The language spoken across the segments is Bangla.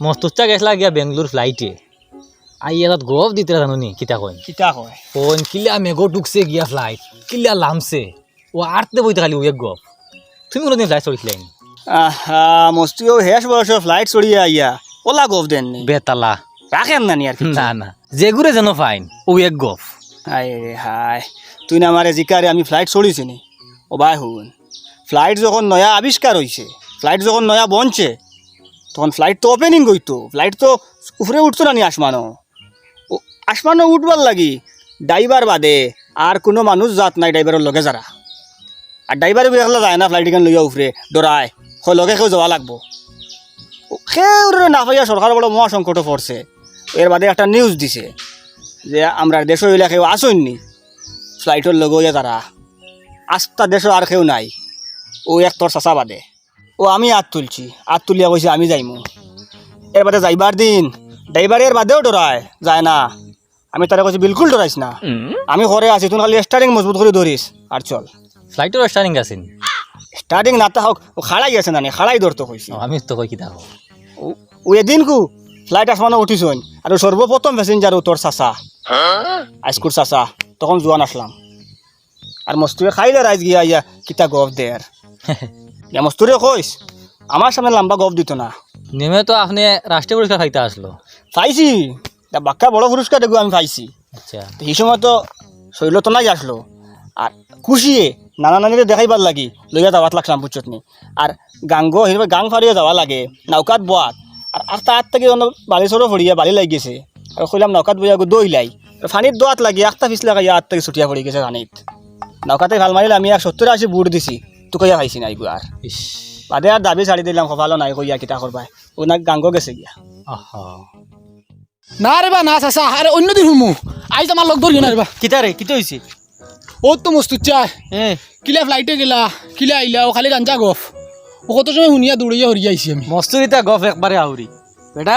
মস্তুচ্চা গেছলা গিয়া বেঙ্গলোর ফ্লাইটে আই এলাত গভ দিতে জানো নি কিতা কইন কিতা কয়। কোন কিলা মেঘো ঢুকছে গিয়া ফ্লাইট কিলা লামছে। ও আটতে বইতে খালি ওয়ে গভ তুমি কোনোদিন ফ্লাইট চড়িছিলাই আহা মস্তিও হেস বয়স ফ্লাইট চড়িয়ে আইয়া ওলা গভ দেন নি? বেতালা। রাখেন না নি আর না না। যেগুরে যেন ফাইন ও এক গভ হায় রে হায়। তুই না আমারে জিকারে আমি ফ্লাইট চড়িছি নি? ও ভাই হুন ফ্লাইট যখন নয়া আবিষ্কার হয়েছে ফ্লাইট যখন নয়া বনছে তখন ফ্লাইট তো ওপেনিং করতো ফ্লাইট তো উপরে উঠতো না নি আসমানো আসমানো উঠবার লাগি। ড্রাইভার বাদে আর কোনো মানুষ যাত নাই ড্রাইভারের লগে যারা। আর ড্রাইভারে বেরলা যায় না ফ্লাইট এখান লইয়া উপরে। ডরায় হয় লগে কেউ যাওয়া লাগবো। ও সেউরে না পাইয়া সরকার বড় মহাসংকট পড়ছে এর বাদে একটা নিউজ দিছে যে আমরা দেশ হইলে কেউ আসেননি ফ্লাইটের লগে তারা আস্তা দেশ আর কেউ নাই। ও এক তোর চাচা বাদে। ও আমি হাত তুলছি। হাত তুলিয়া কইছে আমি যাইমু। এর বাদে যাইবার দিন ড্রাইভারের বাদেও ডরায় যায় না। আমি তারা কইছি বিলকুল ডরাইস না। আমি ঘরে আছি তুই খালি স্টারিং মজবুত করে ধরিস আর চল। ফ্লাইটের স্টারিং আছেন? স্টার্টিং না তা হোক ও খাড়াই আছে না নি খাড়াই ধরতে কইছি। আমি তো কই কিতা কও ও- এদিন কু ফ্লাইট আসমানো উঠিছইন আর সর্বপ্রথম প্যাসেঞ্জার ও তোর চাচা। আইসকুর চাচা তখন জোয়ান আসলাম। আর মস্তুরে খাইলে রাইজ গিয়া ইয়া কিতা গপ ইয়া মস্তুরে কইস আমার সামনে লম্বা গপ দিত না। নেমে তো আপনি রাষ্ট্রীয় পুরস্কার খাইতে আসলো। পাইছি তা বাক্কা বড় পুরস্কার দেখো আমি পাইছি। আচ্ছা। সেই সময় তো শৈল তো নাই আসলো। আর খুশিয়ে নানা নানিরে দেখাইবার লাগি লইয়া যাওয়াত লাগলাম বুঝছত নি আর গাঙ্গ হিরবে গাং ফারিয়ে যাওয়া লাগে নৌকাত বোয়াত। আর আস্তা আট থেকে বালিচরও ফড়িয়া বালি লাগি গেছে। আর কইলাম নৌকাত বইয়া গো দই লাই ফানির দোয়াত লাগি আস্তা পিছ লাগাই আট থেকে ছুটিয়া পড়ি গেছে ফানিত। নৌকাতে ভালো মারিলে আমি এক সত্তর আশি বুট দিছি। তোকে খাইছি নাই গো আর বাদে আর দাবি ছাড়ি দিলাম কপালো নাই কইয়া কিতা করবাই ও না গাঙ্গ গেছে গিয়া। আহা। না রে বা না চাচা আরে অন্যদিন হুমু আইজ আমার লগ ধরিও না রে বা। কিতা রে কিতা হইছে ও তো মস্ত চাই কিলা ফ্লাইটে গেলা কিলা আইলা ও খালি গাঞ্জা গফ। ও কত সময় শুনিয়া দৌড়িয়া হরিয়া আইছি আমি। মস্তুরিতা গফ একবারে আউরি বেটা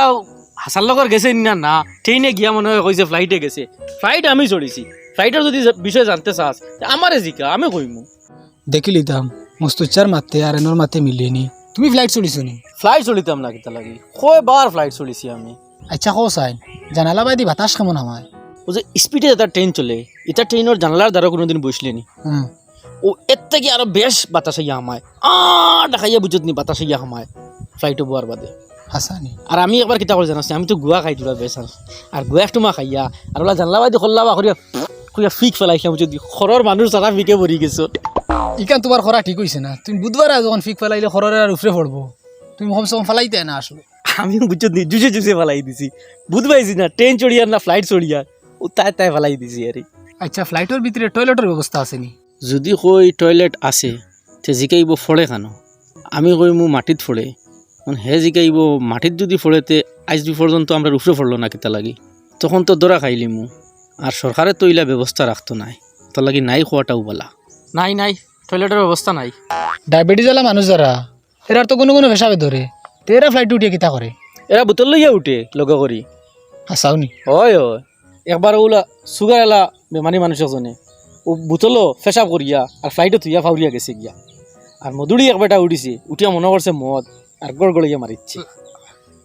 হাসার লগর গেছে না না? ট্রেনে গিয়া মনে হয় কইছে ফ্লাইটে গেছে। ফ্লাইট আমি চড়িছি ফ্লাইটের যদি বিষয় জানতে চাস আমারে জিকা আমি কইমু। দেখিলি দাম মস্ত চার মাতে আর এনর মাতে মিলেনি তুমি ফ্লাইট চলিছো নি ফ্লাইট চলিতাম না কিতা লাগি। কয় বার ফ্লাইট চলিছি আমি। আচ্ছা কো চাই জানালা বাইদি বাতাস কেমন আমায় ও যে স্পিডে এটা ট্রেন চলে এটা ট্রেনের জানালার দ্বারা কোনোদিন বসলেনি হুম ও এর থেকে আরও বেশ বাতাস ইয়া আমায় আ দেখাইয়া বুঝত নি বাতাস ইয়া আমায় ফ্লাইটে বোয়ার বাদে। হাসানি আর আমি একবার কিতা করে জানাচ্ছি আমি তো গুয়া খাই তোরা বেশ আর গুয়া একটু মা খাইয়া আর ওলা জানলা বাইদি খোল্লা বা করিয়া করিয়া ফিক ফেলাইছিলাম যদি খরর মানুষ সারা ফিকে ভরি গেছো। ইকান তোমার খরা ঠিক হইছে না। তুমি বুধবার যখন ফিক ফেলাইলে খররে আর উফরে পড়ব। তুমি কমসে কম ফেলাইতে না আসলে। আমি বুঝছ নি জুসে জুসে ফেলাই দিছি। বুঝ পাইছি না ট্রেন চড়িয়ার না ফ্লাইট চড়িয়ার ও তাই তাই ফেলাই দিছি আরে। আচ্ছা ফ্লাইটের ভিতরে টয়লেটের ব্যবস্থা আছে নি? যদি কই টয়লেট আছে তে জিকাইব ফোড়ে কেন। আমি কই মো মাটিত ফোড়ে মানে হে জিকাইব মাটিত যদি ফোড়ে তে আজ বি পর্যন্ত আমরা উফরে ফোড়লো না কিতা লাগি। তখন তো দরা খাইলি মু আর সরকারে তো ইলা ব্যবস্থা রাখতো নাই। তো লাগি নাই খোয়াটাও বলা। নাই নাই। টয়লেটের ব্যবস্থা নাই। ডায়াবেটিস ওলা মানুষ যারা এরার তো কোনো কোনো পেশাবে ধরে। তো এরা ফ্লাইট উঠিয়ে কিতা করে? এরা বোতল লইয়া উঠে লগে করি। হাসাওনি হয় হয়। একবার ওলা সুগার এলা বেমারি মানুষ এজনে ও বোতলও ফেসাব করিয়া আর ফ্লাইটে তুইয়া ফাউরিয়া গেছে গিয়া। আর মধুরি একবারটা উঠিছে উঠিয়া মনে করছে মদ আর গড় গড়িয়া মারিচ্ছে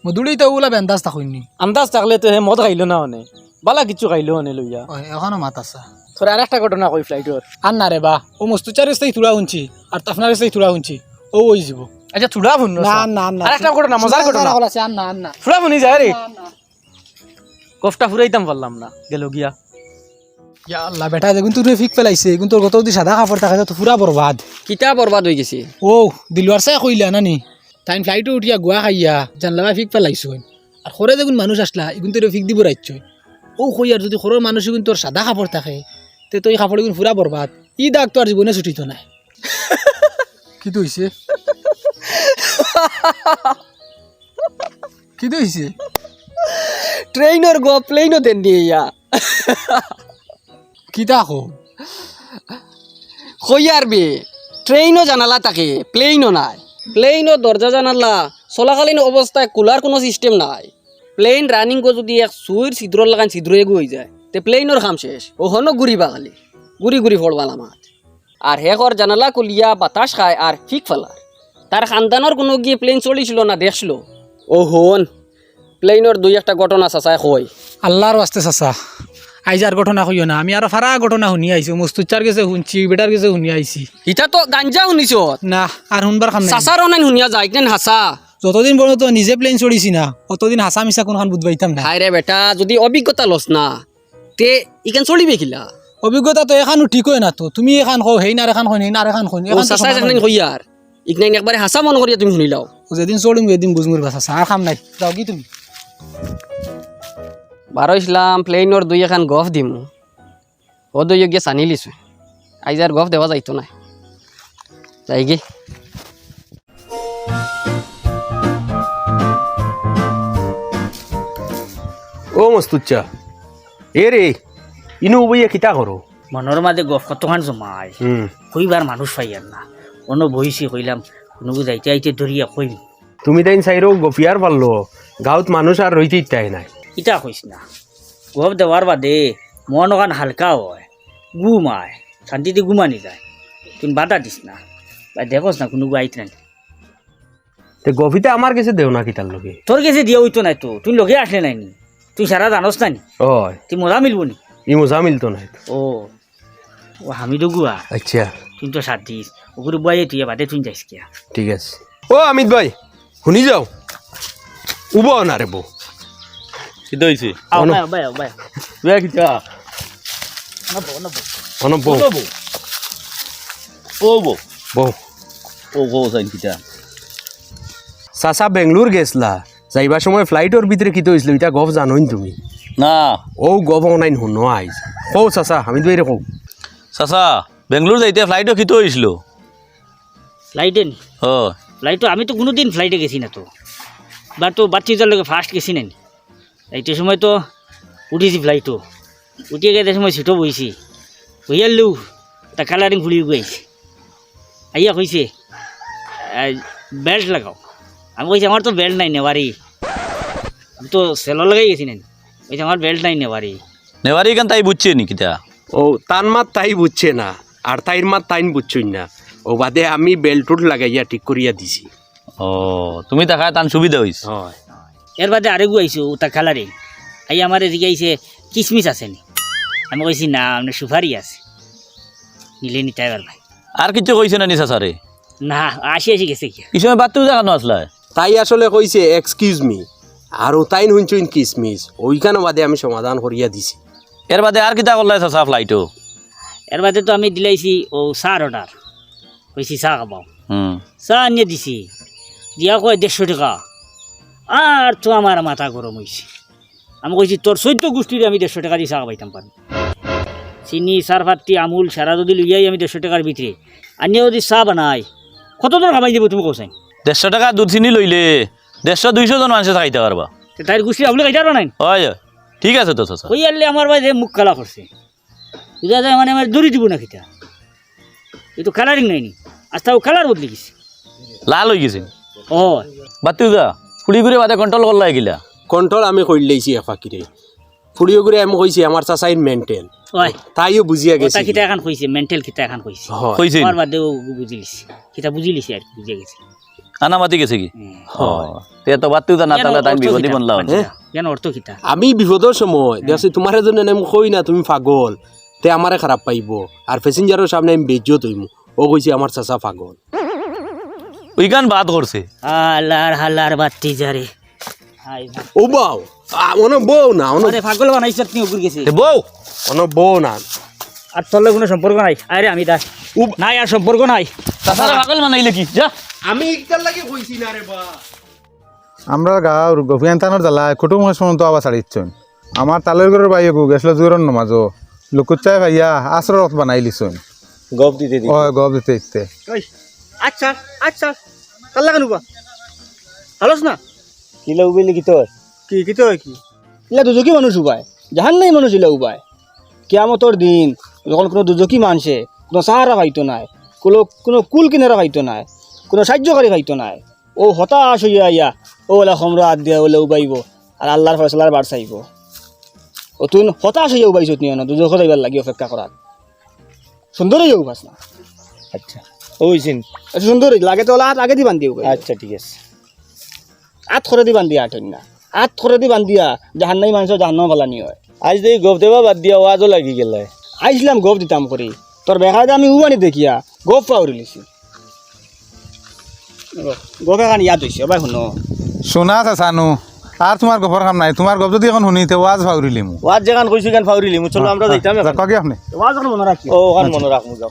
মধুরি তো ওগুলা বেন্দাজ থাকুনি। আন্দাজ থাকলে তো হে মদ খাইলো না অনে বালা কিছু খাইলো অনে লইয়া এখনও মাত আছে। তোর আর একটা ঘটনা কই ফ্লাইটর আর না রে বা ও মস্তু চার স্থায়ী তুলা শুনছি আর তাফনার স্থায়ী তুলা শুনছি ও ওই যাব আচ্ছা চুড়া ভুন না না না আর একটা ঘটনা মজার ঘটনা। আছে আর না আর না চুড়া ভুনি যায় রে কফটা ফুরাইতাম পারলাম না গেল গিয়া। ইয়া আল্লাহ বেটা দেখুন তুই ফিক ফেলাইছে কিন্তু তোর কত যদি সাদা কাপড় থাকে তো পুরা বরবাদ কিতা বরবাদ হয়ে গেছে? ও দিলওয়ার চাই কইলা নানি তাই ফ্লাইটে উঠিয়া গুয়া খাইয়া জানলা ফিক ফেলাইছো আর সরে দেখুন মানুষ আসলা এগুন তোর ফিক দিব রাখছ ও কই যদি সরের মানুষ এগুন তোর সাদা কাপড় থাকে তে তুই কাপড় এগুন পুরা বরবাদ ই দাগ তো আর জীবনে ছুটিত নাই। কি তো হইছে কি তো হইছে ট্রেইনর গো প্লেনও দেন দিয়ে ইয়া কি তা কো কইয়ার বে ট্রেইনও জানালা থাকে প্লেনও নাই। প্লেনও দরজা জানালা চলাকালীন অবস্থায় কুলার কোনো সিস্টেম নাই। প্লেন রানিং কো যদি এক সুইর ছিদ্র লাগান ছিদ্র এগু হয়ে যায়। তে প্লেনের কাম শেষ। ওখানো ঘুরিবা খালি। ঘুরি ঘুরি ফড়বাল আমার আর হেকর জানালা কলিয়া বাতাস খায় আর ফিক ফেলার তার খানদানোর কোনো গিয়ে প্লেন চলিছিল না দেখছিল। ও হন প্লেইনের দুই একটা ঘটনা চাচাই কই আল্লাহর বাস্তে চাচা আইজ আর ঘটনা কইও না। আমি আরও ফারা ঘটনা শুনি আইছি মস্তুচার গেছে শুনছি বেটার গেছে শুনি আইছি ইটা তো গাঞ্জা শুনিছ? না আর শুনবার খাম চাচার অনাইন শুনিয়া যায় কেন হাসা যতদিন পর্যন্ত নিজে প্লেন চড়িছি না অতদিন হাসা মিশা কোনখান বুধবাইতাম না হাই রে বেটা যদি অভিজ্ঞতা লস না তে ইখান চলিবে কিলা? অভিজ্ঞতা তো এখানো ঠিক হয় না তো। তুমি এখান কও হেই না আর এখান কই হেই না আর এখান কই ও চাচাই যেখানে কইয়ার ইকনাইন একবারে হাসা মন করিয়া তুমি শুনিলাও যেদিন চড়িম এদিন বুঝমুর বাসা আর খাম নাই। যাও কি তুমি? বারো ইসলাম প্লেইনের দুই এখন গফ দিম। ও দুই গিয়ে চানি লিছো। আইজ আর গফ দেওয়া যাইতো না যাই গে ও মস্তুচ্চা এ রে ইনু বইয়া কিতা করো মনের মাঝে গফ কতখান জমায় কইবার মানুষ পাই আর না অন্য বহিছি কইলাম কোনো যাইতে আইতে ধরিয়া কইম তুমি তাইন চাইরো গফিয়ার পারল গাঁৱত মানুষ আর রইতে ইচ্ছাই নাই ইটা কইস না গফ দেওয়ার বাদে মন ওখান হালকা হয় ঘুমায় শান্তিতে ঘুমানি যায় তুই বাধা দিস না বা দেখোস না কোনো আইত নাই তে গফিতে আমার কাছে দেও না কিতার লগে তোর কাছে দিয়া হইতো নাই তো তুই লগে আসলে নাই নি তুই সারা জানোস না নি? তুই মজা মিলবো নি? ই মজা মিলতো নাই ও ও হামিদো গুয়া। আচ্ছা। তুই তো সাত দিস ওগুলো বয়ে তুই বাদে তুই যাইস কিয়া? ঠিক আছে। ও অমিত ভাই শুনি যাও। উব না রে বউ। আও অন- বাই বাই বাই। নবো নবো অনব বউ। ও বো বউ। ও গো সাইন কিতা চাচা বেঙ্গলোর গেছলা যাইবার সময় ফ্লাইটর ভিতরে কিতো হয়েছিল এটা গফ জানোইন তুমি। না। ও গফ অনাইন শুনো আইজ কৌ চাচা আমি তো কৌ চাচা বেংলোর যাইতে ফ্লাইটও খিতো হয়েছিল ফ্লাইটে ও ফ্লাইট আমি তো কোনো দিন ফ্লাইটে গেছি না তো বা তো বাচ্চাদের লোক ফার্স্ট গেছি না ফ্লাইটের সময় তো উঠেছি ফ্লাইটও উঠিয়ে গেছে সময় সিটও বইছি বইয়ারলু তা কালারিং ফুলি গেছে আইয়া কইছে বেল্ট লাগাও আমি কইছি আমার তো বেল্ট নাই নেওয়ারি আমি তো সেলো লাগাই গেছি না কইছে আমার বেল্ট নাই নেওয়ারি নেওয়ারি কেন তাই বুঝছে নি কিতা ও তার মাত তাই বুঝছে না আর তাইর মাত তাইন বুঝছই না। ও বাদে আমি বেল্টুট লাগাইয়া ঠিক করিয়া দিছি। ও তুমি দেখা তান সুবিধা হইস হয়। এর বাদে আরেকু আইসো তা কালারিং আই আমার এদিকে আইসে কিসমিস আছে নি? আমি কইছি না আপনার সুপারি আছে। নিলে নিতে এবার ভাই। আর কিছু কইছে না নি চাচারে? না আসি আসি গেছে কি এই সময় বাদ তুমি দেখানো আসলা তাই আসলে কইছে এক্সকিউজ মি আর ও তাইন শুনছইন কিসমিস ওইখানে বাদে আমি সমাধান করিয়া দিছি। এর বাদে আর কিতা করলাই চাচা ফ্লাইটও এর বাদে তো আমি দিলাইছি ও চার অর্ডার। কইছি চা খাবাও। হুম। চা আনিয়ে দিছি। দিয়া কয় দেড়শো টাকা। আর তো আমার মাথা গরম হয়েছে আমি কইছি তোর চৈদ্য গোষ্ঠীর আমি দেড়শো টাকা দিয়ে চা খাবাইতাম পারি। চিনি সার ভাতটি আমুল সারা যদি লইয়াই আমি দেড়শো টাকার ভিতরে। আনিয়ে যদি চা বানাই কত খাবাই দিব তুমি কোসাই দেড়শো টাকা দুধ চিনি লইলে। দেড়শো দুইশো জন মানুষে খাইতে পারবা। তাই গোষ্ঠী আপনি খাইতে পারো নাই? হয় ঠিক আছে তো চাচা ওই আনলে আমার ভাই মুখ কালা করছে বুঝা যায় মানে আমার দড়ি দিব না খিতা এই তো কালারিং নাইনি আজ তাও কালার বদলে গেছে। লাল হয়ে গেছে। ও বাদ যা ফুড়ি ঘুরে বাদে কন্ট্রোল করলা এগিলা কন্ট্রোল আমি করি লইছি এফাকিরে ফুড়িও করে আমি কইছি আমার চাচাইন মেন্টেল তাইও বুঝিয়া গেছে খিতা এখন কইছে মেন্টাল খিতা এখন কইছে কইছে আমার বাদেও বুঝিলিস খিতা বুঝিলিছি আর কি, বুঝে গেছে আনামাতি গেছে কি? তে তো বাদ না তাহলে তাই বিপদই বনলা কেন অর্থ খিতা আমি বিপদের সময় দেখছি তোমার জন্য আমি কই না তুমি পাগল। তে আমারে খারাপ পাইব আর প্যাসেঞ্জারের সামনে আমি বেজ্জত হইমু ও কইছে আমার চাচা পাগল। ওইখান বাদ করছে হালার হালার বাত্তি যারে ও বাও অন বউ না অন আরে পাগল বানাইছ তুমি উপর গেছে। বউ অন বউ না। আর তোর কোনো সম্পর্ক নাই। আরে আমি দাস নাই আর সম্পর্ক নাই। চাচারা পাগল বানাইলে কি? যা। আমি ইটার লাগে কইছি না রে বা। আমরা গাঁৱৰ গভিয়ান্তানৰ জ্বালা কুটুম সমন্ত আবার ছাড়িচ্ছন আমার তালের ঘরের বাইয়ে গু গেছিল জোরন নমাজো। লুকুচাই ভাইয়া বানাই লিছুন দিতে ও গব দিতে ইতে আচ্ছা আচ্ছা কেনুবা হালোস না? কিলা উবেলি কি তোর কি কি তো কি? ইলা দুজকি মানুষ উবায় জাহান নাই মানুষ ইলা উবায় কিয়ামতর দিন যখন কোনো দুজকি মানছে কোনো সাহারা পাইতো নাই কোনো কোনো কুল কিনারা পাইতো নাই। কোনো সাহায্যকারী পাইতো নাই ও হতাশ হইয়া ইয়া ও ওলা সমর হাত দিয়া ওলা উবাইব আর আল্লাহর ফয়সলার বার চাইব ও তুই হতাশ হইয়া উবাইছ তুই না দুজক যাইবার লাগি অপেক্ষা করার। সুন্দর হইয়া উবাস না? আচ্ছা। ওইছিন আচ্ছা সুন্দর লাগে তো ওলা হাত আগে দিবান দিও আচ্ছা ঠিক আছে। আত করে দিবান দিয়ে আটন না। হাত করে দি বান্ধিয়া জাহান্নাই মানুষ জাহান্ন ফালানি হয়। আজ দেই গপ দেবা বাদ দিয়া ওয়াজও লাগি গেলে আইসলাম গপ দিতাম করি। তোর বেকারে আমি উবানি দেখিয়া গপ পাউরি লিছি। গপ এখান ইয়াদ হয়েছে ভাই শুনো শোনা চাচানো আর তোমার গপর কাম নাই তোমার গপ যদি এখন শুনিতে ওয়াজ ভাউরিলি মু ওয়াজ যেখান কইছি গান ফাউরিলি মু চলো আমরা যাইতাম যাক কি আপনি ওয়াজ মনে রাখি ও ওখান মনে রাখমু যাও